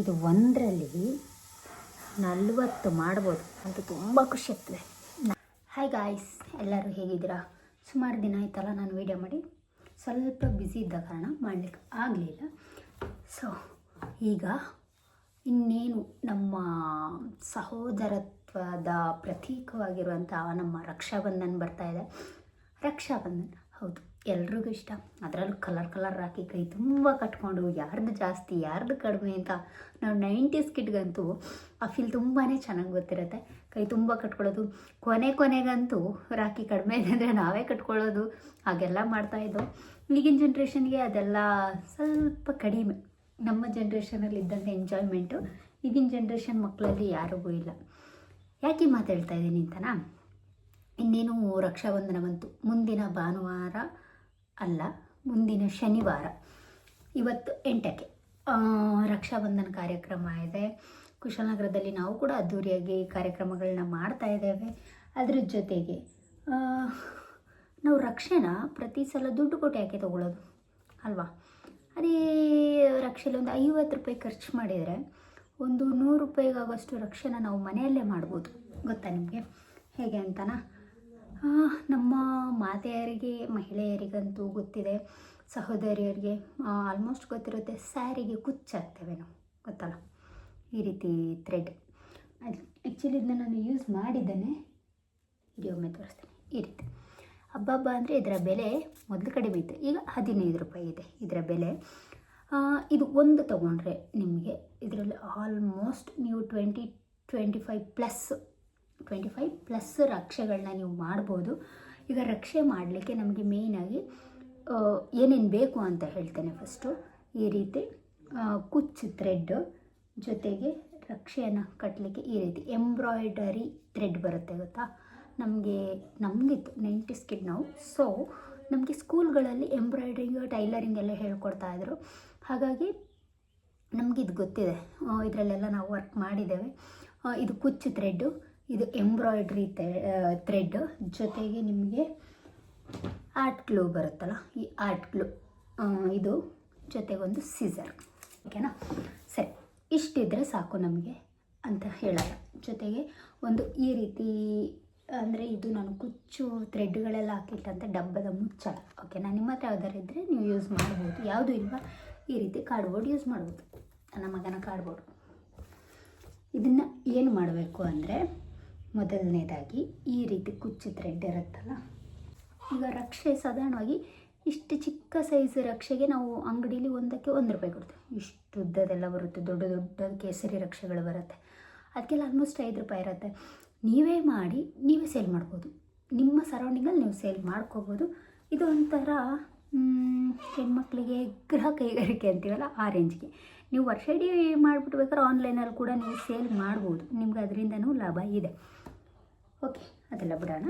ಇದು ಒಂದರಲ್ಲಿ ನಲ್ವತ್ತು ಮಾಡ್ಬೋದು. ಅಂತ ತುಂಬ ಖುಷಿ ಆಗ್ತದೆ. ಹಾಯ್ ಗಾಯ್ಸ್ ಎಲ್ಲರೂ ಹೇಗಿದ್ದೀರಾ? ಸುಮಾರು ದಿನ ಆಯ್ತಲ್ಲ ನಾನು ವೀಡಿಯೋ ಮಾಡಿ. ಸ್ವಲ್ಪ ಬ್ಯುಸಿ ಇದ್ದ ಕಾರಣ ಮಾಡಲಿಕ್ಕೆ ಆಗಲಿಲ್ಲ. ಸೊ ಈಗ ಇನ್ನೇನು ನಮ್ಮ ಸಹೋದರತ್ವದ ಪ್ರತೀಕವಾಗಿರುವಂಥ ನಮ್ಮ ರಕ್ಷಾಬಂಧನ್ ಬರ್ತಾ ಇದೆ. ರಕ್ಷಾಬಂಧನ್, ಹೌದು. ಎಲ್ರಿಗೂ ಇಷ್ಟ. ಅದರಲ್ಲೂ ಕಲರ್ ಕಲರ್ ಹಾಕಿ ಕೈ ತುಂಬ ಕಟ್ಕೊಂಡು ಯಾರ್ದು ಜಾಸ್ತಿ, ಯಾರ್ದು ಕಡಿಮೆ ಅಂತ ನಾವು ನೈಂಟೀಸ್ ಕಿಟ್ಗಂತೂ ಆ ಫೀಲ್ ತುಂಬಾ ಚೆನ್ನಾಗಿ ಗೊತ್ತಿರುತ್ತೆ. ಕೈ ತುಂಬ ಕಟ್ಕೊಳ್ಳೋದು. ಕೊನೆ ಕೊನೆಗಂತೂ ರಾಖಿ ಕಡಿಮೆ ಇದೆ ಅಂದರೆ ನಾವೇ ಕಟ್ಕೊಳ್ಳೋದು. ಹಾಗೆಲ್ಲ ಮಾಡ್ತಾಯಿದ್ದೋ ಈಗಿನ ಜನ್ರೇಷನ್ಗೆ ಅದೆಲ್ಲ ಸ್ವಲ್ಪ ಕಡಿಮೆ. ನಮ್ಮ ಜನ್ರೇಷನಲ್ಲಿ ಇದ್ದಂಥ ಎಂಜಾಯ್ಮೆಂಟು ಈಗಿನ ಜನ್ರೇಷನ್ ಮಕ್ಕಳಲ್ಲಿ ಯಾರಿಗೂ ಇಲ್ಲ. ಯಾಕೆ ಮಾತಾಡ್ತಾ ಇದ್ದೀನಿ ಅಂತನಾ? ಇನ್ನೇನು ರಕ್ಷಾಬಂಧನ ಬಂತು ಮುಂದಿನ ಭಾನುವಾರ ಅಲ್ಲ, ಮುಂದಿನ ಶನಿವಾರ, ಇವತ್ತು ಎಂಟಕ್ಕೆ ರಕ್ಷಾಬಂಧನ ಕಾರ್ಯಕ್ರಮ ಇದೆ. ಕುಶಲನಗರದಲ್ಲಿ ನಾವು ಕೂಡ ಅದ್ಧೂರಿಯಾಗಿ ಕಾರ್ಯಕ್ರಮಗಳನ್ನ ಮಾಡ್ತಾ ಇದ್ದೇವೆ. ಅದ್ರ ಜೊತೆಗೆ ನಾವು ರಕ್ಷೆನ ಪ್ರತಿ ಸಲ ದುಡ್ಡು ಕೊಟ್ಟು ಯಾಕೆ ತೊಗೊಳ್ಳೋದು ಅಲ್ವಾ? ಅದೇ ರಕ್ಷೆಲಿ ಒಂದು ಐವತ್ತು ರೂಪಾಯಿ ಖರ್ಚು ಮಾಡಿದರೆ ಒಂದು ನೂರು ರೂಪಾಯಿಗಾಗೋಷ್ಟು ರಕ್ಷೆನ ನಾವು ಮನೆಯಲ್ಲೇ ಮಾಡ್ಬೋದು. ಗೊತ್ತಾ ನಿಮಗೆ? ಹೇಗೆ ಅಂತನಾ? ನಮ್ಮ ಮಾತೆಯರಿಗೆ, ಮಹಿಳೆಯರಿಗಂತೂ ಗೊತ್ತಿದೆ, ಸಹೋದರಿಯರಿಗೆ ಆಲ್ಮೋಸ್ಟ್ ಗೊತ್ತಿರುತ್ತೆ, ಸ್ಯಾರಿಗೆ ಕುಚ್ಚಾಗ್ತೇವೆ ನಾವು, ಗೊತ್ತಲ್ಲ? ಈ ರೀತಿ ಥ್ರೆಡ್ ಆ್ಯಕ್ಚುಲಿ ಇದನ್ನ ನಾನು ಯೂಸ್ ಮಾಡಿದ್ದೇನೆ. ಒಮ್ಮೆ ತೋರಿಸ್ತೀನಿ. ಈ ರೀತಿ. ಹಬ್ಬ ಅಂದರೆ ಇದರ ಬೆಲೆ ಮೊದಲು ಕಡಿಮೆ ಇತ್ತು. ಈಗ ಹದಿನೈದು ರೂಪಾಯಿ ಇದೆ ಇದರ ಬೆಲೆ. ಇದು ಒಂದು ತೊಗೊಂಡ್ರೆ ನಿಮಗೆ ಇದರಲ್ಲಿ ಆಲ್ಮೋಸ್ಟ್ ನೀವು twenty twenty five plus twenty five plus ರಕ್ಷೆಗಳನ್ನ ನೀವು ಮಾಡ್ಬೋದು. ಈಗ ರಕ್ಷೆ ಮಾಡಲಿಕ್ಕೆ ನಮಗೆ ಮೇಯ್ನಾಗಿ ಏನೇನು ಬೇಕು ಅಂತ ಹೇಳ್ತೇನೆ ಫಸ್ಟು ಈ ರೀತಿ ಕುಚ್ಚು ಥ್ರೆಡ್ ಜೊತೆಗೆ ರಕ್ಷೆಯನ್ನು ಕಟ್ಟಲಿಕ್ಕೆ ಈ ರೀತಿ ಎಂಬ್ರಾಯ್ಡರಿ ಥ್ರೆಡ್ ಬರುತ್ತೆ ಗೊತ್ತಾ? ನಮಗೆ ನಮಗಿತ್ತು ನೈಂಟಿಸ್ ಕಿಡ್ ನಾವು ಸೊ ನಮಗೆ ಸ್ಕೂಲ್ಗಳಲ್ಲಿ ಎಂಬ್ರಾಯ್ಡ್ರಿಂಗ್ ಟೈಲರಿಂಗ್ ಎಲ್ಲ ಹೇಳ್ಕೊಡ್ತಾ ಇದ್ದರು ಹಾಗಾಗಿ ನಮಗಿದು ಗೊತ್ತಿದೆ. ಇದರಲ್ಲೆಲ್ಲ ನಾವು ವರ್ಕ್ ಮಾಡಿದ್ದೇವೆ. ಇದು ಕುಚ್ಚು ಥ್ರೆಡ್ಡು ಇದು ಎಂಬ್ರಾಯ್ಡ್ರಿ ಥ್ರೆಡ್ ಜೊತೆಗೆ ನಿಮಗೆ ಆರ್ಟ್ ಗ್ಲೂ ಬರುತ್ತಲ್ಲ, ಈ ಆರ್ಟ್ ಗ್ಲೂ ಇದು ಜೊತೆಗೊಂದು ಸೀಸರ್ ಓಕೆನಾ ಸರಿ, ಇಷ್ಟಿದ್ರೆ ಸಾಕು ನಮಗೆ ಅಂತ ಹೇಳೋಲ್ಲ. ಜೊತೆಗೆ ಒಂದು ಈ ರೀತಿ, ಅಂದರೆ ಇದು ನಾನು ಕುಚ್ಚು ಥ್ರೆಡ್ಗಳೆಲ್ಲ ಹಾಕಿಟ್ಟಂಥ ಡಬ್ಬದ ಮುಚ್ಚಳ. ಓಕೆನಾ ನಿಮ್ಮ ಹತ್ರ ಯಾವ್ದಾರು ಇದ್ದರೆ ನೀವು ಯೂಸ್ ಮಾಡ್ಬೋದು. ಯಾವುದು ಇಲ್ವಾ, ಈ ರೀತಿ ಕಾರ್ಡ್ಬೋರ್ಡ್ ಯೂಸ್ ಮಾಡ್ಬೋದು. ನನ್ನ ಮಗನ ಕಾರ್ಡ್ಬೋರ್ಡ್ ಇದನ್ನು ಏನು ಮಾಡಬೇಕು ಅಂದರೆ ಮೊದಲನೇದಾಗಿ ಈ ರೀತಿ ಕುಚ್ಚು ಥ್ರೆಡ್ ಇರುತ್ತಲ್ಲ, ಈಗ ರಕ್ಷೆ ಸಾಧಾರಣವಾಗಿ ಇಷ್ಟು ಚಿಕ್ಕ ಸೈಜ್ ರಕ್ಷೆಗೆ ನಾವು ಅಂಗಡೀಲಿ ಒಂದಕ್ಕೆ ಒಂದು ರೂಪಾಯಿ ಕೊಡ್ತೀವಿ. ಇಷ್ಟು ಉದ್ದದೆಲ್ಲ ಬರುತ್ತೆ, ದೊಡ್ಡ ದೊಡ್ಡ ಕೇಸರಿ ರಕ್ಷೆಗಳು ಬರುತ್ತೆ. ಅದಕ್ಕೆಲ್ಲ ಆಲ್ಮೋಸ್ಟ್ ಐದು ರೂಪಾಯಿ ಇರುತ್ತೆ. ನೀವೇ ಮಾಡಿ, ನೀವೇ ಸೇಲ್ ಮಾಡ್ಬೋದು. ನಿಮ್ಮ ಸರೌಂಡಿಂಗಲ್ಲಿ ನೀವು ಸೇಲ್ ಮಾಡ್ಕೋಬೋದು. ಇದು ಒಂಥರ ಹೆಣ್ಮಕ್ಳಿಗೆ ಗೃಹ ಕೈಗಾರಿಕೆ ಅಂತೀವಲ್ಲ, ಆ ರೇಂಜ್ಗೆ ನೀವು ವರ್ಷ ಇಡೀ ಮಾಡಿಬಿಟ್ಟು ಬೇಕಾದ್ರೆ ಆನ್ಲೈನಲ್ಲಿ ಕೂಡ ನೀವು ಸೇಲ್ ಮಾಡ್ಬೋದು. ನಿಮ್ಗೆ ಅದರಿಂದನೂ ಲಾಭ ಇದೆ. ಓಕೆ, ಅದೆಲ್ಲ ಬಿಡೋಣ.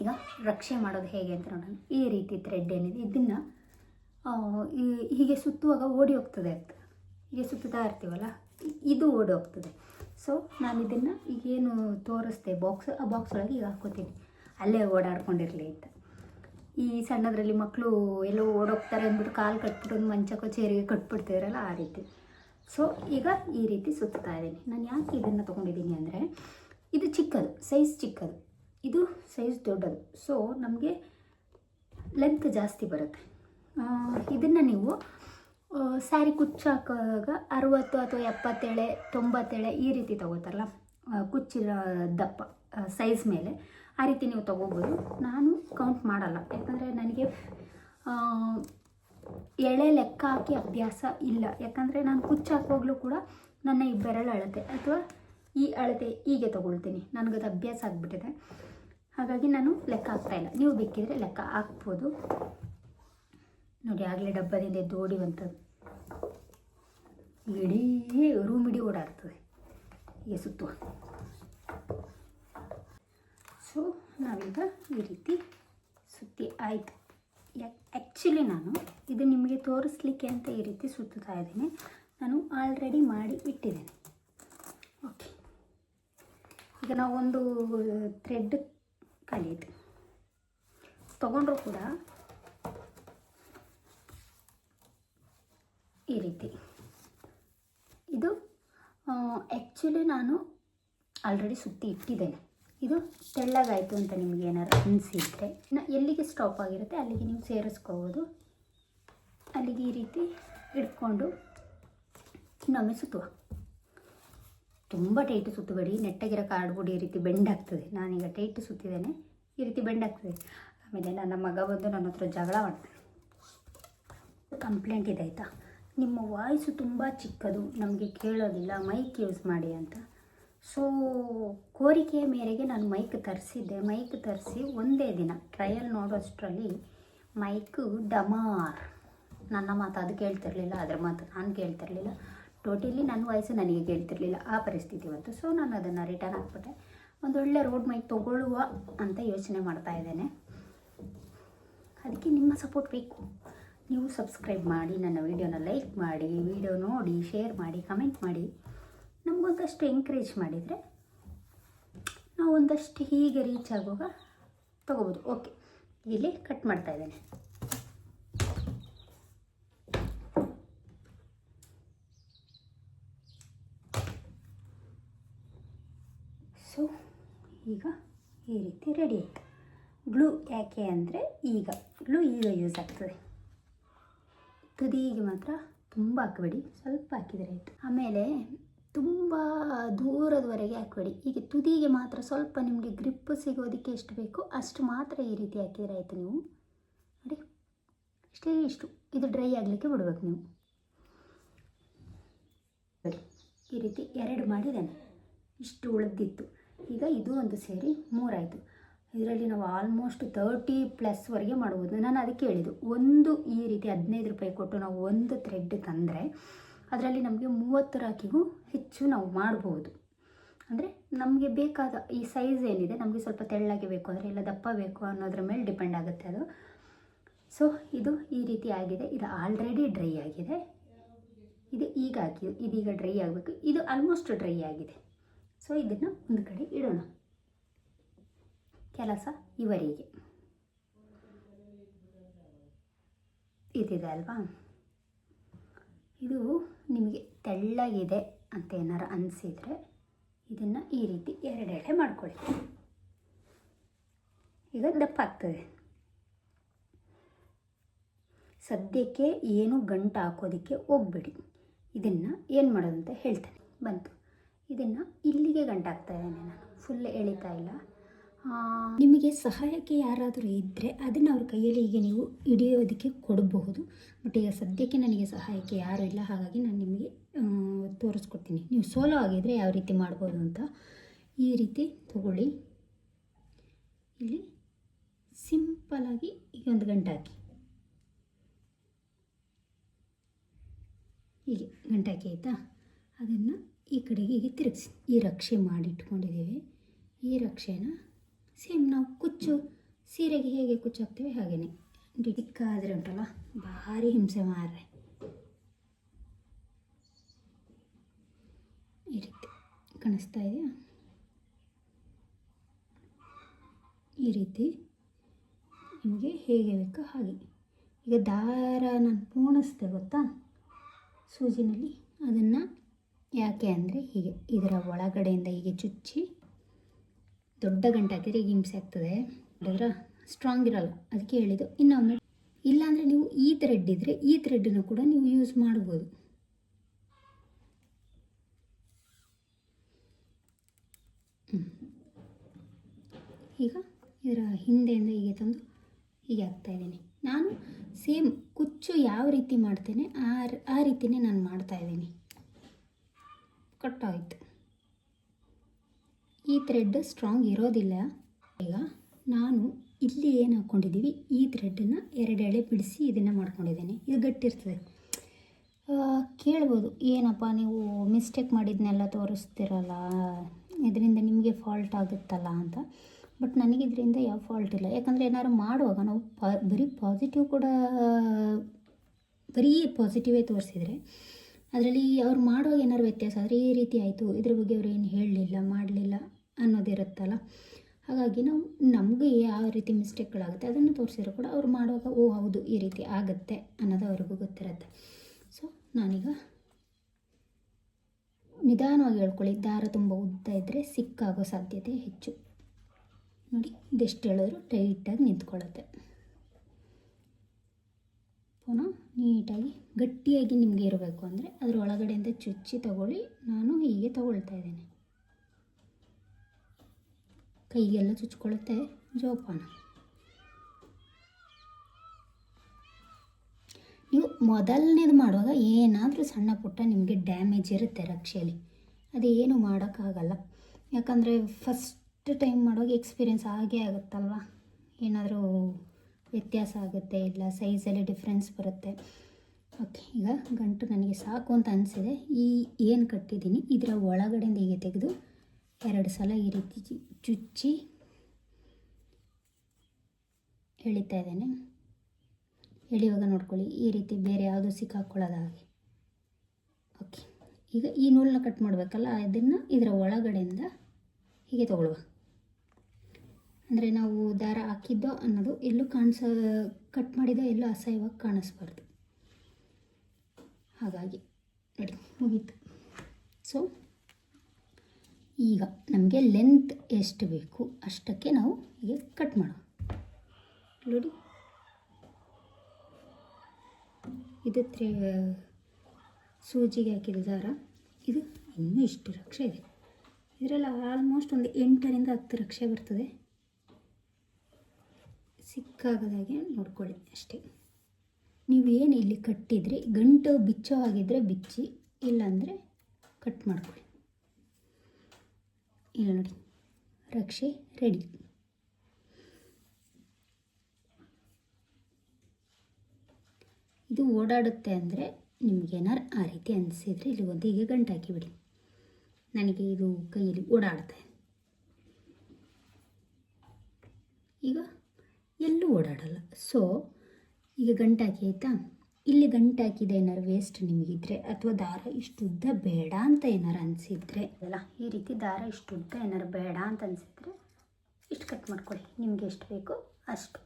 ಈಗ ರಕ್ಷೆ ಮಾಡೋದು ಹೇಗೆ ಅಂತ ನೋಡೋಣ. ಈ ರೀತಿ ಥ್ರೆಡ್ ಏನಿದೆ, ಇದನ್ನು ಹೀಗೆ ಸುತ್ತುವಾಗ ಓಡಿ ಹೋಗ್ತದೆ ಅಂತ. ಹೀಗೆ ಸುತ್ತುತ್ತಾ ಇರ್ತೀವಲ್ಲ, ಇದು ಓಡಿ ಹೋಗ್ತದೆ. ಸೊ ನಾನು ಇದನ್ನು ಈಗೇನು ತೋರಿಸ್ದೆ ಬಾಕ್ಸ್ ಆ ಬಾಕ್ಸ್ ಒಳಗೆ ಈಗ ಹಾಕೋತೀನಿ. ಅಲ್ಲೇ ಓಡಾಡ್ಕೊಂಡಿರಲಿ ಅಂತ. ಈ ಸಣ್ಣದರಲ್ಲಿ ಮಕ್ಕಳು ಎಲ್ಲೋ ಓಡೋಗ್ತಾರೆ ಅಂದ್ಬಿಟ್ಟು ಕಾಲು ಕಟ್ಬಿಟ್ಟು ಒಂದು ಮಂಚಕ್ಕೋ ಚೇರಿಗೆ ಕಟ್ಬಿಡ್ತಿದ್ರಲ್ಲ ಆ ರೀತಿ. ಸೊ ಈಗ ಈ ರೀತಿ ಸುತ್ತಾ ಇದ್ದೀನಿ. ನಾನು ಯಾಕೆ ಇದನ್ನು ತೊಗೊಂಡಿದ್ದೀನಿ ಅಂದರೆ ಇದು ಚಿಕ್ಕದು ಸೈಜ್ ಚಿಕ್ಕದು. ಇದು ಸೈಜ್ ದೊಡ್ಡದು. ಸೊ ನಮಗೆ ಲೆಂತ್ ಜಾಸ್ತಿ ಬರುತ್ತೆ. ಇದನ್ನು ನೀವು ಸ್ಯಾರಿ ಕುಚ್ಚಾಕಾಗ ಅರುವತ್ತು ಅಥವಾ ಎಪ್ಪತ್ತೇಳೆ, ತೊಂಬತ್ತೇಳೆ ಈ ರೀತಿ ತಗೋತಾರಲ್ಲ? ಕುಚ್ಚಿರೋ ದಪ್ಪ ಸೈಜ್ ಮೇಲೆ ಆ ರೀತಿ ನೀವು ತೊಗೋಬೋದು. ನಾನು ಕೌಂಟ್ ಮಾಡಲ್ಲ. ಯಾಕಂದರೆ ನನಗೆ ಎಳೆ ಲೆಕ್ಕ ಹಾಕಿ ಅಭ್ಯಾಸ ಇಲ್ಲ. ಯಾಕಂದರೆ ನಾನು ಕುಚ್ಚು ಹಾಕುವಾಗಲೂ ಕೂಡ ನನ್ನ ಈ ಬೆರಳು ಅಳತೆ ಅಥವಾ ಈ ಅಳತೆ ಹೀಗೆ ತೊಗೊಳ್ತೀನಿ. ನನಗದು ಅಭ್ಯಾಸ ಆಗಿಬಿಟ್ಟಿದೆ. ಹಾಗಾಗಿ ನಾನು ಲೆಕ್ಕ ಹಾಕ್ತಾ ಇಲ್ಲ. ನೀವು ಬೇಕಿದ್ರೆ ಲೆಕ್ಕ ಹಾಕ್ಬೋದು. ನೋಡಿ, ಆಗಲೇ ಡಬ್ಬದಿಂದ ಎದ್ದು ಓಡಿವಂಥದ್ದು. ಇಡೀ ರೂಮ್ ಇಡೀ ಓಡಾಡ್ತದೆ. ಹೀಗೆ ಸುತ್ತು. ಸೊ ನಾವೀಗ ಈ ರೀತಿ ಸುತ್ತಿ ಆಯಿತು. ಆ್ಯಕ್ಚುಲಿ ನಾನು ಇದು ನಿಮಗೆ ತೋರಿಸ್ಲಿಕ್ಕೆ ಅಂತ ಈ ರೀತಿ ಸುತ್ತುತ್ತಾ ಇದ್ದೀನಿ. ನಾನು ಆಲ್ರೆಡಿ ಮಾಡಿ ಇಟ್ಟಿದ್ದೇನೆ. ಓಕೆ ಈಗ ನಾವೊಂದು ಥ್ರೆಡ್ ಇದೆ ತೊಗೊಂಡ್ರು ಕೂಡ ಈ ರೀತಿ. ಇದು ಆ್ಯಕ್ಚುಲಿ ನಾನು ಆಲ್ರೆಡಿ ಸುತ್ತಿ ಇಟ್ಟಿದ್ದೇನೆ. ಇದು ತೆಳ್ಳಗಾಯಿತು ಅಂತ ನಿಮಗೆ ಏನಾರು ಅನಿಸಿದರೆ ಎಲ್ಲಿಗೆ ಸ್ಟಾಪ್ ಆಗಿರುತ್ತೆ ಅಲ್ಲಿಗೆ ನೀವು ಸೇರಿಸ್ಕೋಬೋದು. ಅಲ್ಲಿಗೆ ಈ ರೀತಿ ಇಟ್ಕೊಂಡು ಇನ್ನೊಮ್ಮೆ ಸುತ್ತುವ. ತುಂಬ ಟೈಟ್ ಸುತ್ತಬೇಡಿ. ನೆಟ್ಟಗಿರೋ ಕಾರ್ಡ್ಬೋರ್ಡ್ ಈ ರೀತಿ ಬೆಂಡ್ ಆಗ್ತದೆ. ನಾನೀಗ ಟೈಟ್ ಸುತ್ತಿದ್ದೇನೆ. ಈ ರೀತಿ ಬೆಂಡ್ ಆಗ್ತದೆ. ಆಮೇಲೆ ನನ್ನ ಮಗ ಬಂದು ನನ್ನ ಹತ್ರ ಜಗಳ ಮಾಡ್ತಾನೆ. ಕಂಪ್ಲೇಂಟ್ ಇದೆ ಆಯಿತಾ? ನಿಮ್ಮ ವಾಯ್ಸು ತುಂಬ ಚಿಕ್ಕದು. ನಮಗೆ ಕೇಳೋದಿಲ್ಲ. ಮೈಕ್ ಯೂಸ್ ಮಾಡಿ ಅಂತ. ಸೊ ಕೋರಿಕೆಯ ಮೇರೆಗೆ ನಾನು ಮೈಕ್ ತರಿಸಿದ್ದೆ. ಮೈಕ್ ತರಿಸಿ ಒಂದೇ ದಿನ ಟ್ರಯಲ್ ನೋಡೋಷ್ಟರಲ್ಲಿ ಮೈಕು ಡಮಾರ್. ನನ್ನ ಮಾತು ಅದು ಕೇಳ್ತಿರ್ಲಿಲ್ಲ, ಅದರ ಮಾತು ನಾನು ಕೇಳ್ತಿರ್ಲಿಲ್ಲ. ಟೋಟಲಿ ನನ್ನ ವಾಯ್ಸು ನನಗೆ ಕೇಳ್ತಿರ್ಲಿಲ್ಲ ಆ ಪರಿಸ್ಥಿತಿ ಬಂತು. ಸೊ ನಾನು ಅದನ್ನು ರಿಟರ್ನ್ ಹಾಕ್ಬಿಟ್ಟೆ. ಒಂದೊಳ್ಳೆ ರೋಡ್ ಮೈಕ್ ತೊಗೊಳ್ಳುವ ಅಂತ ಯೋಚನೆ ಮಾಡ್ತಾ ಇದ್ದೇನೆ. ಅದಕ್ಕೆ ನಿಮ್ಮ ಸಪೋರ್ಟ್ ಬೇಕು. ನೀವು ಸಬ್ಸ್ಕ್ರೈಬ್ ಮಾಡಿ, ನನ್ನ ವೀಡಿಯೋನ ಲೈಕ್ ಮಾಡಿ ವಿಡಿಯೋ ನೋಡಿ ಶೇರ್ ಮಾಡಿ ಕಮೆಂಟ್ ಮಾಡಿ. ನಮಗೊಂದಷ್ಟು ಎಂಕರೇಜ್ ಮಾಡಿದರೆ ನಾವು ಒಂದಷ್ಟು ಹೀಗೆ ರೀಚ್ ಆಗುವಾಗ ತೊಗೋಬೋದು. ಓಕೆ ಇಲ್ಲಿ ಕಟ್ ಮಾಡ್ತಾ ಇದ್ದೇನೆ ಸೊ ಈಗ ಈ ರೀತಿ ರೆಡಿ ಆಯಿತು. ಗ್ಲೂ ಯಾಕೆ ಅಂದರೆ ಈಗ ಗ್ಲೂ ಈಗ ಯೂಸ್ ಆಗ್ತದೆ. ತುದಿಗೆ ಮಾತ್ರ ತುಂಬ ಹಾಕಬೇಡಿ, ಸ್ವಲ್ಪ ಹಾಕಿದರೆ ಆಯಿತು. ಆಮೇಲೆ ತುಂಬ ದೂರದವರೆಗೆ ಹಾಕಬೇಡಿ. ಈಗ ತುದಿಗೆ ಮಾತ್ರ ಸ್ವಲ್ಪ ನಿಮಗೆ ಗ್ರಿಪ್ ಸಿಗೋದಕ್ಕೆ ಎಷ್ಟು ಬೇಕೋ ಅಷ್ಟು ಮಾತ್ರ ಈ ರೀತಿ ಹಾಕಿದರೆ ಆಯಿತು ನೀವು. ನೋಡಿ, ಇಷ್ಟೇ ಇಷ್ಟು. ಇದು ಡ್ರೈ ಆಗಲಿಕ್ಕೆ ಬಿಡ್ಬೇಕು ನೀವು. ಈ ರೀತಿ ಎರಡು ಮಾಡಿದ್ದೇನೆ. ಇಷ್ಟು ಉಳಿದಿತ್ತು. ಈಗ ಇದು ಒಂದು ಸೇರಿ ಮೂರಾಯಿತು. ಇದರಲ್ಲಿ ನಾವು ಆಲ್ಮೋಸ್ಟ್ ತರ್ಟಿ ಪ್ಲಸ್ವರೆಗೆ ಮಾಡ್ಬೋದು. ನಾನು ಅದಕ್ಕೆ ಹೇಳಿದ್ದು, ಒಂದು ಈ ರೀತಿ ಹದಿನೈದು ರೂಪಾಯಿ ಕೊಟ್ಟು ನಾವು ಒಂದು ಥ್ರೆಡ್ ತಂದರೆ ಅದರಲ್ಲಿ ನಮಗೆ ಮೂವತ್ತು ರಾಕಿಗೂ ಹೆಚ್ಚು ನಾವು ಮಾಡ್ಬೋದು. ಅಂದರೆ ನಮಗೆ ಬೇಕಾದ ಈ ಸೈಜ್ ಏನಿದೆ, ನಮಗೆ ಸ್ವಲ್ಪ ತೆಳ್ಳಗೆ ಬೇಕು ಅಂದರೆ ಇಲ್ಲ ದಪ್ಪ ಬೇಕು ಅನ್ನೋದ್ರ ಮೇಲೆ ಡಿಪೆಂಡ್ ಆಗುತ್ತೆ ಅದು. ಸೊ ಇದು ಈ ರೀತಿ ಆಗಿದೆ. ಇದು ಆಲ್ರೆಡಿ ಡ್ರೈ ಆಗಿದೆ. ಇದು ಈಗ ಹಾಕಿ, ಇದೀಗ ಡ್ರೈ ಆಗಬೇಕು. ಇದು ಆಲ್ಮೋಸ್ಟ್ ಡ್ರೈ ಆಗಿದೆ. ಸೊ ಇದನ್ನು ಒಂದು ಕಡೆ ಇಡೋಣ. ಕೆಲಸ ಇವರಿಗೆ. ಇದಿದೆ ಅಲ್ವಾ? ಇದು ನಿಮಗೆ ತೆಳ್ಳಗಿದೆ ಅಂತ ಏನಾರು ಅನಿಸಿದರೆ ಇದನ್ನು ಈ ರೀತಿ ಎರಡೆಡೆ ಮಾಡ್ಕೊಳ್ಳಿ. ಈಗ ದಪ್ಪ ಆಗ್ತದೆ ಸದ್ಯಕ್ಕೆ ಏನು ಗಂಟು ಹಾಕೋದಕ್ಕೆ ಹೋಗ್ಬಿಡಿ. ಇದನ್ನು ಏನು ಮಾಡೋದು ಅಂತ ಹೇಳ್ತೇನೆ. ಬಂತು. ಇದನ್ನು ಇಲ್ಲಿಗೆ ಗಂಟಾಗ್ತಾ ಇದ್ದೇನೆ ನಾನು. ಫುಲ್ ಎಳಿತಾ ಇಲ್ಲ. ನಿಮಗೆ ಸಹಾಯಕ್ಕೆ ಯಾರಾದರೂ ಇದ್ದರೆ ಅದನ್ನು ಅವ್ರ ಕೈಯಲ್ಲಿ ಈಗ ನೀವು ಹಿಡಿಯೋದಕ್ಕೆ ಕೊಡಬಹುದು. ಬಟ್ ಈಗ ಸದ್ಯಕ್ಕೆ ನನಗೆ ಸಹಾಯಕ್ಕೆ ಯಾರೂ ಇಲ್ಲ. ಹಾಗಾಗಿ ನಾನು ನಿಮಗೆ ತೋರಿಸ್ಕೊಡ್ತೀನಿ. ನೀವು ಸೋಲೋ ಆಗಿದ್ದರೆ ಯಾವ ರೀತಿ ಮಾಡ್ಬೋದು ಅಂತ ಈ ರೀತಿ ತಗೊಳ್ಳಿ. ಇಲ್ಲಿ ಸಿಂಪಲಾಗಿ ಈಗ ಒಂದು ಗಂಟೆ ಹಾಕಿ. ಹೀಗೆ ಗಂಟೆ ಹಾಕಿ ಆಯಿತಾ? ಅದನ್ನು ಈ ಕಡೆಗೆ ಹೀಗೆ ತಿರುಗಿಸಿ. ಈ ರಕ್ಷೆ ಮಾಡಿಟ್ಕೊಂಡಿದ್ದೀವಿ. ಈ ರಕ್ಷೆನ ಸೇಮ್ ನಾವು ಕುಚ್ಚು ಸೀರೆಗೆ ಹೇಗೆ ಕುಚ್ಚು ಹಾಕ್ತೀವಿ ಹಾಗೆಯೇ ಡಿಡಿಕ್ಕಾದರೆ ಉಂಟಲ್ಲ, ಭಾರಿ ಹಿಂಸೆ ಮಾರ್ರೆ. ಈ ರೀತಿ ಕಾಣಿಸ್ತಾ ಇದೆಯಾ? ಈ ರೀತಿ ನಿಮಗೆ ಹೇಗೆ ಬೇಕೋ ಹಾಗೆ. ಈಗ ದಾರ ನಾನು ಪೂರ್ಣಿಸ್ದೆ ಗೊತ್ತಾ? ಸೂಜಿನಲ್ಲಿ ಅದನ್ನು ಯಾಕೆ ಅಂದರೆ ಹೀಗೆ ಇದರ ಒಳಗಡೆಯಿಂದ ಹೀಗೆ ಚುಚ್ಚಿ ದೊಡ್ಡ ಗಂಟೆ ಹಾಕಿದರೆ ಈಗ ಹಿಂಸೆ ಆಗ್ತದೆ. ಅದರ ಸ್ಟ್ರಾಂಗ್ ಇರಲ್ಲ. ಅದಕ್ಕೆ ಹೇಳಿದ್ದು ಇನ್ನೊಮ್ಮೆ. ಇಲ್ಲಾಂದರೆ ನೀವು ಈ ಥ್ರೆಡ್ ಇದ್ದರೆ ಈ ಥ್ರೆಡ್ಡನ್ನು ಕೂಡ ನೀವು ಯೂಸ್ ಮಾಡ್ಬೋದು. ಈಗ ಇದರ ಹಿಂದೆಯಿಂದ ಹೀಗೆ ತಂದು ಹೀಗೆ ಹಾಕ್ತಾಯಿದ್ದೀನಿ ನಾನು ಸೇಮ್ ಕುಚ್ಚು ಯಾವ ರೀತಿ ಮಾಡ್ತೇನೆ ಆ ಆ ರೀತಿಯೇ ನಾನು ಮಾಡ್ತಾ ಇದ್ದೀನಿ. ಕಟ್ಟಾಯಿತು. ಈ ಥ್ರೆಡ್ ಸ್ಟ್ರಾಂಗ್ ಇರೋದಿಲ್ಲ. ಈಗ ನಾನು ಇಲ್ಲಿ ಏನು ಹಾಕ್ಕೊಂಡಿದ್ದೀವಿ ಈ ಥ್ರೆಡ್ಡನ್ನು ಎರಡು ಎಳೆ ಬಿಡಿಸಿ ಇದನ್ನು ಮಾಡ್ಕೊಂಡಿದ್ದೀನಿ. ಇದು ಗಟ್ಟಿರ್ತದೆ ಕೇಳ್ಬೋದು. ಏನಪ್ಪ ನೀವು ಮಿಸ್ಟೇಕ್ ಮಾಡಿದ್ನೆಲ್ಲ ತೋರಿಸ್ತಿರಲ್ಲ? ಇದರಿಂದ ನಿಮಗೆ ಫಾಲ್ಟ್ ಆಗುತ್ತಲ್ಲ ಅಂತ. ಬಟ್ ನನಗೆ ಇದರಿಂದ ಯಾವ ಫಾಲ್ಟ್ ಇಲ್ಲ. ಯಾಕಂದರೆ ಏನಾದ್ರು ಮಾಡುವಾಗ ನಾವು ಪ ಬರೀ ಪಾಸಿಟಿವ್ ಕೂಡ, ಬರೀ ಪಾಸಿಟಿವೇ ತೋರಿಸಿದರೆ ಅದರಲ್ಲಿ ಅವ್ರು ಮಾಡುವಾಗ ಏನಾದ್ರು ವ್ಯತ್ಯಾಸ, ಆದರೆ ಈ ರೀತಿ ಆಯಿತು, ಇದ್ರ ಬಗ್ಗೆ ಅವ್ರು ಏನು ಹೇಳಲಿಲ್ಲ, ಮಾಡಲಿಲ್ಲ ಅನ್ನೋದಿರುತ್ತಲ್ಲ. ಹಾಗಾಗಿ ನಾವು, ನಮಗೆ ಯಾವ ರೀತಿ ಮಿಸ್ಟೇಕ್ಗಳಾಗುತ್ತೆ, ಅದನ್ನು ತೋರಿಸಿದ್ರು ಕೂಡ ಅವ್ರು ಮಾಡುವಾಗ, ಓ ಹೌದು, ಈ ರೀತಿ ಆಗುತ್ತೆ ಅನ್ನೋದು ಅವ್ರಿಗೂ ಗೊತ್ತಿರುತ್ತೆ. ಸೊ ನಾನೀಗ ನಿಧಾನವಾಗಿ ಹೇಳ್ಕೊಳ್ಳಿ, ದಾರ ತುಂಬ ಉದ್ದ ಇದ್ದರೆ ಸಿಕ್ಕಾಗೋ ಸಾಧ್ಯತೆ ಹೆಚ್ಚು. ನೋಡಿ, ಇದೆಷ್ಟು ಹೇಳಿದ್ರು ಟೈಟಾಗಿ ನಿಂತ್ಕೊಳ್ಳುತ್ತೆ. ಪುನಃ ನೀಟಾಗಿ ಗಟ್ಟಿಯಾಗಿ ನಿಮಗೆ ಇರಬೇಕು ಅಂದರೆ ಅದರ ಒಳಗಡೆಯಿಂದ ಚುಚ್ಚಿ ತಗೊಳ್ಳಿ. ನಾನು ಹೀಗೆ ತಗೊಳ್ತಾ ಇದ್ದೀನಿ. ಕೈಗೆಲ್ಲ ಚುಚ್ಕೊಳ್ಳುತ್ತೆ ಜೋಪಾನ. ನೀವು ಮೊದಲನೇದು ಮಾಡುವಾಗ ಏನಾದರೂ ಸಣ್ಣ ಪುಟ್ಟ ನಿಮಗೆ ಡ್ಯಾಮೇಜ್ ಇರುತ್ತೆ ರಕ್ಷೆಯಲ್ಲಿ. ಅದೇನು ಮಾಡೋಕ್ಕಾಗಲ್ಲ. ಯಾಕಂದರೆ ಫಸ್ಟ್ ಟೈಮ್ ಮಾಡುವಾಗ ಎಕ್ಸ್ಪೀರಿಯೆನ್ಸ್ ಆಗೇ ಆಗುತ್ತಲ್ವ? ಏನಾದರೂ ವ್ಯತ್ಯಾಸ ಆಗುತ್ತೆ, ಇಲ್ಲ ಸೈಜಲ್ಲಿ ಡಿಫ್ರೆನ್ಸ್ ಬರುತ್ತೆ. ಓಕೆ ಈಗ ಗಂಟು ನನಗೆ ಸಾಕು ಅಂತ ಅನಿಸಿದೆ. ಈ ಏನು ಕಟ್ಟಿದ್ದೀನಿ, ಇದರ ಒಳಗಡೆಯಿಂದ ಹೀಗೆ ತೆಗೆದು ಎರಡು ಸಲ ಈ ರೀತಿ ಚುಚ್ಚಿ ಎಳಿತಾ ಇದ್ದೇನೆ. ಎಳೆಯುವಾಗ ನೋಡ್ಕೊಳ್ಳಿ, ಈ ರೀತಿ ಬೇರೆ ಯಾವುದು ಸಿಕ್ಕಾಕೊಳ್ಳೋದ ಹಾಗೆ. ಓಕೆ ಈಗ ಈ ನೂಲನ್ನ ಕಟ್ ಮಾಡಬೇಕಲ್ಲ ಅದನ್ನು ಇದರ ಒಳಗಡೆಯಿಂದ ಹೀಗೆ ತಗೊಳ್ಳುವ. ಅಂದರೆ ನಾವು ದಾರ ಹಾಕಿದ್ದೋ ಅನ್ನೋದು ಎಲ್ಲೂ ಕಾಣಿಸ, ಕಟ್ ಮಾಡಿದ್ದೋ ಎಲ್ಲೂ ಅಸಹ್ಯವಾಗಿ ಕಾಣಿಸ್ಬಾರ್ದು. ಹಾಗಾಗಿ ನೋಡಿ, ಮುಗೀತು. ಸೊ ಈಗ ನಮಗೆ ಲೆಂತ್ ಎಷ್ಟು ಬೇಕು ಅಷ್ಟಕ್ಕೆ ನಾವು ಹೀಗೆ ಕಟ್ ಮಾಡೋಣ. ನೋಡಿ. ಇದು ತ್ರೇ, ಸೂಜಿಗೆ ಹಾಕಿದ ದಾರ. ಇದು ಇನ್ನೂ ಇಷ್ಟು ರಕ್ಷೆ ಇದೆ. ಇದರಲ್ಲಿ ಆಲ್ಮೋಸ್ಟ್ ಒಂದು ಎಂಟರಿಂದ ಹತ್ತು ರಕ್ಷೆ ಬರ್ತದೆ. ಸಿಕ್ಕಾಗದಾಗೆ ನೋಡ್ಕೊಳ್ಳಿ ಅಷ್ಟೇ. ನೀವು ಏನು ಇಲ್ಲಿ ಕಟ್ಟಿದ್ರಿ, ಗಂಟು ಬಿಚ್ಚೋ ಹಾಗಿದ್ರೆ ಬಿಚ್ಚಿ, ಇಲ್ಲಾಂದರೆ ಕಟ್ ಮಾಡ್ಕೊಳ್ಳಿ. ಇಲ್ಲ ನೋಡಿ, ರಕ್ಷೆ ರೆಡಿ ಇದು ಓಡಾಡುತ್ತೆ ಅಂದರೆ ನಿಮಗೇನಾರು ಆ ರೀತಿ ಅನಿಸಿದರೆ ಇಲ್ಲಿ ಒಂದು ಹೀಗೆ ಗಂಟು ಹಾಕಿಬಿಡಿ. ನನಗೆ ಇದು ಕೈಯಲ್ಲಿ ಓಡಾಡುತ್ತೆ. ಈಗ ಎಲ್ಲೂ ಓಡಾಡಲ್ಲ. ಸೊ ಈಗ ಗಂಟು ಹಾಕಿ ಆಯಿತಾ? ಇಲ್ಲಿ ಗಂಟು ಹಾಕಿದೆ ಏನಾರು ವೇಸ್ಟ್ ನಿಮಗಿದ್ರೆ ಅಥವಾ ದಾರ ಇಷ್ಟು ಉದ್ದ ಬೇಡ ಅಂತ ಏನಾರು ಅನಿಸಿದ್ರೆ? ಅಲ್ಲ, ಈ ರೀತಿ ದಾರ ಇಷ್ಟು ಉದ್ದ ಏನಾರು ಬೇಡ ಅಂತ ಅನಿಸಿದ್ರೆ ಇಷ್ಟು ಕಟ್ ಮಾಡ್ಕೊಳ್ಳಿ ನಿಮಗೆ ಎಷ್ಟು ಬೇಕೋ ಅಷ್ಟು.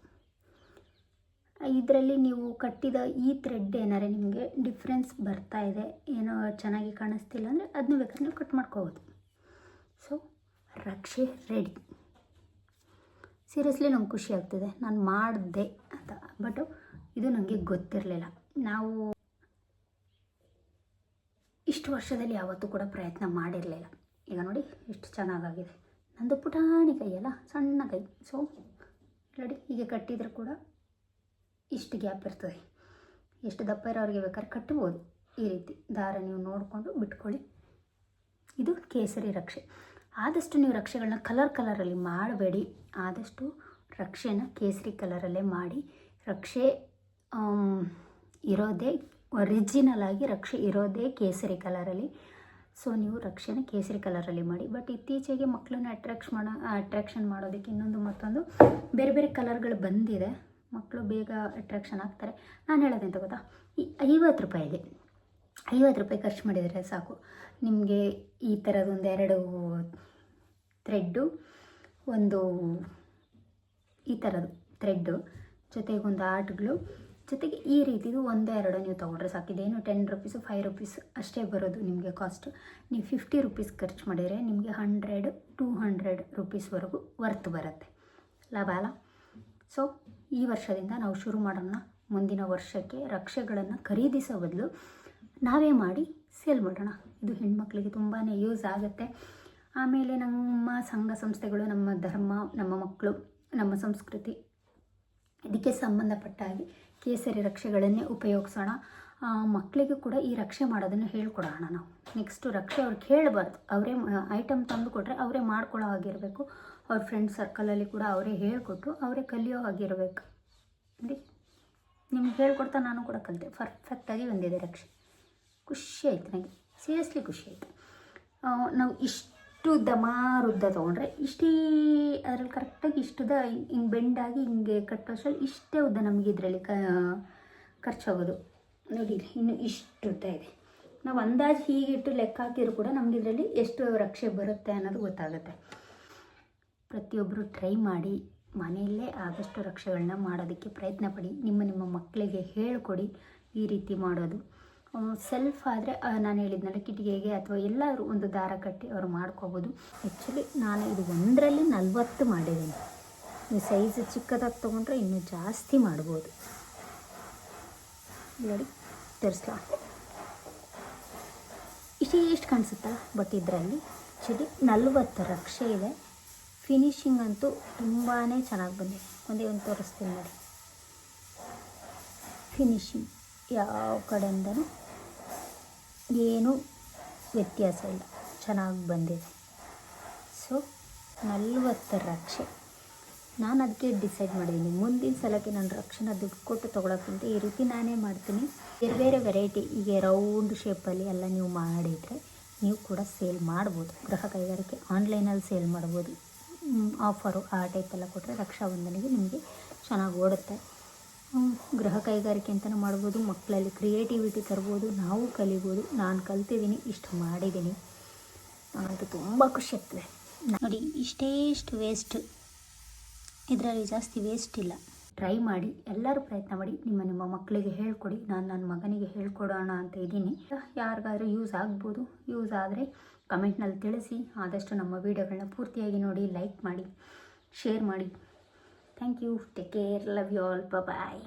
ಇದರಲ್ಲಿ ನೀವು ಕಟ್ಟಿದ ಈ ಥ್ರೆಡ್ ಏನಾರೆ ನಿಮಗೆ ಡಿಫ್ರೆನ್ಸ್ ಬರ್ತಾ ಇದೆ, ಏನೋ ಚೆನ್ನಾಗಿ ಕಾಣಿಸ್ತಿಲ್ಲ ಅಂದರೆ ಅದನ್ನ ಬೇಕಾದ್ರೆ ನೀವು ಕಟ್ ಮಾಡ್ಕೋಬೋದು. ಸೊ ರಕ್ಷೆ ರೆಡಿ ಸೀರಿಯಸ್ಲಿ ನಂಗೆ ಖುಷಿ ಆಗ್ತಿದೆ. ನಾನು ಮಾಡಿದೆ ಅಂತ. ಬಟ್ ಇದು ನನಗೆ ಗೊತ್ತಿರಲಿಲ್ಲ. ನಾವು ಇಷ್ಟು ವರ್ಷದಲ್ಲಿ ಯಾವತ್ತೂ ಕೂಡ ಪ್ರಯತ್ನ ಮಾಡಿರಲಿಲ್ಲ. ಈಗ ನೋಡಿ, ಎಷ್ಟು ಚೆನ್ನಾಗಾಗಿದೆ. ನಂದು ಪುಟಾಣಿ ಕೈಯಲ್ಲ ಸಣ್ಣ ಕೈ. ಸೊ ನೋಡಿ ಹೀಗೆ ಕಟ್ಟಿದ್ರೆ ಕೂಡ ಇಷ್ಟು ಗ್ಯಾಪ್ ಇರ್ತದೆ. ಎಷ್ಟು ದಪ್ಪ ಇರೋರಿಗೆ ಬೇಕಾದ್ರೆ ಕಟ್ಬೋದು. ಈ ರೀತಿ ದಾರ ನೀವು ನೋಡಿಕೊಂಡು ಬಿಟ್ಕೊಳ್ಳಿ. ಇದು ಕೇಸರಿ ರಕ್ಷೆ. ಆದಷ್ಟು ನೀವು ರಕ್ಷೆಗಳನ್ನ ಕಲರ್ ಕಲರಲ್ಲಿ ಮಾಡಬೇಡಿ. ಆದಷ್ಟು ರಕ್ಷೆನ ಕೇಸರಿ ಕಲರಲ್ಲೇ ಮಾಡಿ. ರಕ್ಷೆ ಇರೋದೇ ಒರಿಜಿನಲ್ ಆಗಿ ರಕ್ಷೆ ಇರೋದೇ ಕೇಸರಿ ಕಲರಲ್ಲಿ ಸೊ ನೀವು ರಕ್ಷೆನ ಕೇಸರಿ ಕಲರಲ್ಲಿ ಮಾಡಿ. ಬಟ್ ಇತ್ತೀಚೆಗೆ ಮಕ್ಕಳನ್ನ ಅಟ್ರಾಕ್ಟ್ ಮಾಡೋ ಅಟ್ರಾಕ್ಷನ್ ಮಾಡೋದಕ್ಕೆ ಇನ್ನೊಂದು ಮತ್ತೊಂದು ಬೇರೆ ಬೇರೆ ಕಲರ್ಗಳು ಬಂದಿದೆ. ಮಕ್ಕಳು ಬೇಗ ಅಟ್ರಾಕ್ಷನ್ ಆಗ್ತಾರೆ. ನಾನು ಹೇಳೋದೆಂತ ಗೊತ್ತಾ? ಈ ಐವತ್ತು ರೂಪಾಯಿಗೆ ಐವತ್ತು ರೂಪಾಯಿ ಖರ್ಚು ಮಾಡಿದರೆ ಸಾಕು. ನಿಮಗೆ ಈ ಥರದೊಂದು ಎರಡು ಥ್ರೆಡ್ಡು ಒಂದು ಈ ಥರದ್ದು ಥ್ರೆಡ್ಡು ಜೊತೆಗೆ ಒಂದು ಆರ್ಟ್ಗಳು. ಜೊತೆಗೆ ಈ ರೀತಿದು ಒಂದು ಎರಡು ನೀವು ತೊಗೊಂಡ್ರೆ ಸಾಕಿದೇನು ಟೆನ್ ರುಪೀಸು ಫೈವ್ ರುಪೀಸ್ ಅಷ್ಟೇ ಬರೋದು ನಿಮಗೆ ಕಾಸ್ಟ್ ನೀವು ಫಿಫ್ಟಿ ರುಪೀಸ್ ಖರ್ಚು ಮಾಡಿದರೆ ನಿಮಗೆ ಹಂಡ್ರೆಡ್ ಟೂ ಹಂಡ್ರೆಡ್ ರುಪೀಸ್ವರೆಗೂ ವರ್ತ್ ಬರುತ್ತೆ. ಲಾಭ ಅಲ್ಲ? ಸೊ ಈ ವರ್ಷದಿಂದ ನಾವು ಶುರು ಮಾಡೋಣ. ಮುಂದಿನ ವರ್ಷಕ್ಕೆ ರಕ್ಷೆಗಳನ್ನು ಖರೀದಿಸೋ ಬದಲು ನಾವೇ ಮಾಡಿ ಸೇಲ್ ಮಾಡೋಣ. ಇದು ಹೆಣ್ಮಕ್ಳಿಗೆ ತುಂಬಾ ಯೂಸ್ ಆಗುತ್ತೆ. ಆಮೇಲೆ ನಮ್ಮ ಸಂಘ ಸಂಸ್ಥೆಗಳು, ನಮ್ಮ ಧರ್ಮ, ನಮ್ಮ ಮಕ್ಕಳು, ನಮ್ಮ ಸಂಸ್ಕೃತಿ, ಇದಕ್ಕೆ ಸಂಬಂಧಪಟ್ಟ ಹಾಗೆ ಕೇಸರಿ ರಕ್ಷೆಗಳನ್ನೇ ಉಪಯೋಗಿಸೋಣ. ಮಕ್ಕಳಿಗೂ ಕೂಡ ಈ ರಕ್ಷೆ ಮಾಡೋದನ್ನು ಹೇಳ್ಕೊಡೋಣ ನಾವು. ನೆಕ್ಸ್ಟು ರಕ್ಷೆ ಅವ್ರಿಗೆ ಹೇಳಬಾರ್ದು ಅವರೇ ಐಟಮ್ ತಂದು ಕೊಟ್ಟರೆ ಅವರೇ ಮಾಡ್ಕೊಳ್ಳೋ ಹಾಗಿರಬೇಕು. ಅವ್ರ ಫ್ರೆಂಡ್ ಸರ್ಕಲಲ್ಲಿ ಕೂಡ ಅವರೇ ಹೇಳಿಕೊಟ್ಟು ಅವರೇ ಕಲಿಯೋ ಆಗಿರಬೇಕು ನಿಮ್ಗೆ ಹೇಳ್ಕೊಡ್ತಾ ನಾನು ಕೂಡ ಕಲಿತೆ. ಪರ್ಫೆಕ್ಟಾಗಿ ಬಂದಿದೆ ರಕ್ಷೆ. ಖುಷಿ ಆಯ್ತು ನನಗೆ ಸೀರಿಯಸ್ಲಿ ಖುಷಿ ಆಯಿತು ನಾವು ಇಷ್ಟು ದಮಾರುದ್ದ ತೊಗೊಂಡ್ರೆ, ಇಷ್ಟೇ ಅದರಲ್ಲಿ ಕರೆಕ್ಟಾಗಿ ಇಷ್ಟುದ ಹಿಂಗೆ ಬೆಂಡಾಗಿ ಹಿಂಗೆ ಕಟ್ಟೋಷ್ಟ್ರಲ್ಲಿ ಇಷ್ಟೇ ಉದ್ದ ನಮಗೆ ಇದರಲ್ಲಿ ಕ, ಖರ್ಚಾಗೋದು. ನೋಡಿ ಇನ್ನು ಇಷ್ಟು ಉದ್ದ ಇದೆ. ನಾವು ಅಂದಾಜು ಹೀಗಿಟ್ಟು ಲೆಕ್ಕ ಹಾಕಿದ್ರು ಕೂಡ ನಮ್ಗೆ ಇದರಲ್ಲಿ ಎಷ್ಟು ರಕ್ಷೆ ಬರುತ್ತೆ ಅನ್ನೋದು ಗೊತ್ತಾಗುತ್ತೆ. ಪ್ರತಿಯೊಬ್ಬರು ಟ್ರೈ ಮಾಡಿ, ಮನೆಯಲ್ಲೇ ಆದಷ್ಟು ರಕ್ಷೆಗಳನ್ನ ಮಾಡೋದಕ್ಕೆ ಪ್ರಯತ್ನ ಪಡಿ, ನಿಮ್ಮ ನಿಮ್ಮ ಮಕ್ಕಳಿಗೆ ಹೇಳಿಕೊಡಿ ಈ ರೀತಿ ಮಾಡೋದು. ಸೆಲ್ಫ್ ಆದರೆ ನಾನು ಹೇಳಿದ್ನಲ್ಲ ಕಿಟಿಗೆಗೆ ಅಥವಾ ಎಲ್ಲರೂ ಒಂದು ದಾರ ಕಟ್ಟಿ ಅವರು ಮಾಡ್ಕೋಬೋದು. ಆ್ಯಕ್ಚುಲಿ ನಾನು ಇದು ಒಂದರಲ್ಲಿ ನಲ್ವತ್ತು ಮಾಡಿದ್ದೀನಿ ನೀವು ಸೈಜ್ ಚಿಕ್ಕದಾಗಿ ತೊಗೊಂಡ್ರೆ ಇನ್ನೂ ಜಾಸ್ತಿ ಮಾಡ್ಬೋದು. ನೋಡಿ, ತರಿಸ್ಲಾ? ಇಷ್ಟೇ ಎಷ್ಟು ಕಾಣಿಸುತ್ತಾ? ಬಟ್ ಇದರಲ್ಲಿ ಆ್ಯಕ್ಚುಲಿ ನಲ್ವತ್ತು ರಕ್ಷೆ ಇದೆ. ಫಿನಿಷಿಂಗ್ ಅಂತೂ ತುಂಬಾ ಚೆನ್ನಾಗಿ ಬಂದಿದೆ. ಒಂದೇ ಒಂದು ತೋರಿಸ್ತೀನಿ ನೋಡಿ. ಫಿನಿಶಿಂಗ್ ಯಾವ ಕಡೆಯಿಂದನೂ. ಏನೂ ವ್ಯತ್ಯಾಸ ಇಲ್ಲ. ಚೆನ್ನಾಗಿ ಬಂದಿದೆ. ಸೊ ನಲ್ವತ್ತು ರಕ್ಷೆ. ನಾನು ಅದಕ್ಕೆ ಡಿಸೈಡ್ ಮಾಡಿದ್ದೀನಿ ಮುಂದಿನ ಸಲಕ್ಕೆ ನಾನು ರಕ್ಷನ ದುಡ್ಡು ಕೊಟ್ಟು ತೊಗೊಳಕ್ಕಿಂತ ಈ ರೀತಿ ನಾನೇ ಮಾಡ್ತೀನಿ. ಬೇರೆ ಬೇರೆ ವೆರೈಟಿ ಈಗ ರೌಂಡ್ ಶೇಪಲ್ಲಿ ಎಲ್ಲ ನೀವು ಮಾಡಿದರೆ ನೀವು ಕೂಡ ಸೇಲ್ ಮಾಡ್ಬೋದು. ಗೃಹ ಕೈಗಾರಿಕೆ ಆನ್ಲೈನಲ್ಲಿ ಸೇಲ್ ಮಾಡ್ಬೋದು. ಆಫರು ಆ ಟೈಪೆಲ್ಲ ಕೊಟ್ಟರೆ ರಕ್ಷಾಬಂಧನಿಗೆ ನಿಮಗೆ ಚೆನ್ನಾಗಿ ಓಡುತ್ತೆ. ಗೃಹ ಕೈಗಾರಿಕೆ ಅಂತಲೂ ಮಾಡ್ಬೋದು, ಮಕ್ಕಳಲ್ಲಿ ಕ್ರಿಯೇಟಿವಿಟಿ ತರ್ಬೋದು, ನಾವು ಕಲಿಬೋದು, ನಾನು ಕಲ್ತಿದ್ದೀನಿ, ಇಷ್ಟು ಮಾಡಿದ್ದೀನಿ. ನನಗಂತೂ ತುಂಬ ಖುಷಿ ಆಗ್ತದೆ. ನೋಡಿ ಇಷ್ಟೇ ಇಷ್ಟು ವೇಸ್ಟ್ ಇದರಲ್ಲಿ ಜಾಸ್ತಿ ವೇಸ್ಟ್ ಇಲ್ಲ. ಟ್ರೈ ಮಾಡಿ, ಎಲ್ಲರೂ ಪ್ರಯತ್ನ ಮಾಡಿ, ನಿಮ್ಮ ನಿಮ್ಮ ಮಕ್ಕಳಿಗೆ ಹೇಳ್ಕೊಡಿ, ನಾನು ನನ್ನ ಮಗನಿಗೆ ಹೇಳ್ಕೊಡೋಣ ಅಂತ ಇದ್ದೀನಿ. ಯಾರಿಗಾದ್ರೂ ಯೂಸ್ ಆಗ್ಬೋದು ಯೂಸ್ ಆದರೆ ಕಮೆಂಟ್ನಲ್ಲಿ ತಿಳಿಸಿ, ಆದಷ್ಟು ನಮ್ಮ ವೀಡಿಯೋಗಳನ್ನ ಪೂರ್ತಿಯಾಗಿ ನೋಡಿ ಲೈಕ್ ಮಾಡಿ ಶೇರ್ ಮಾಡಿ. Thank you. Take care. Love you all. Bye bye.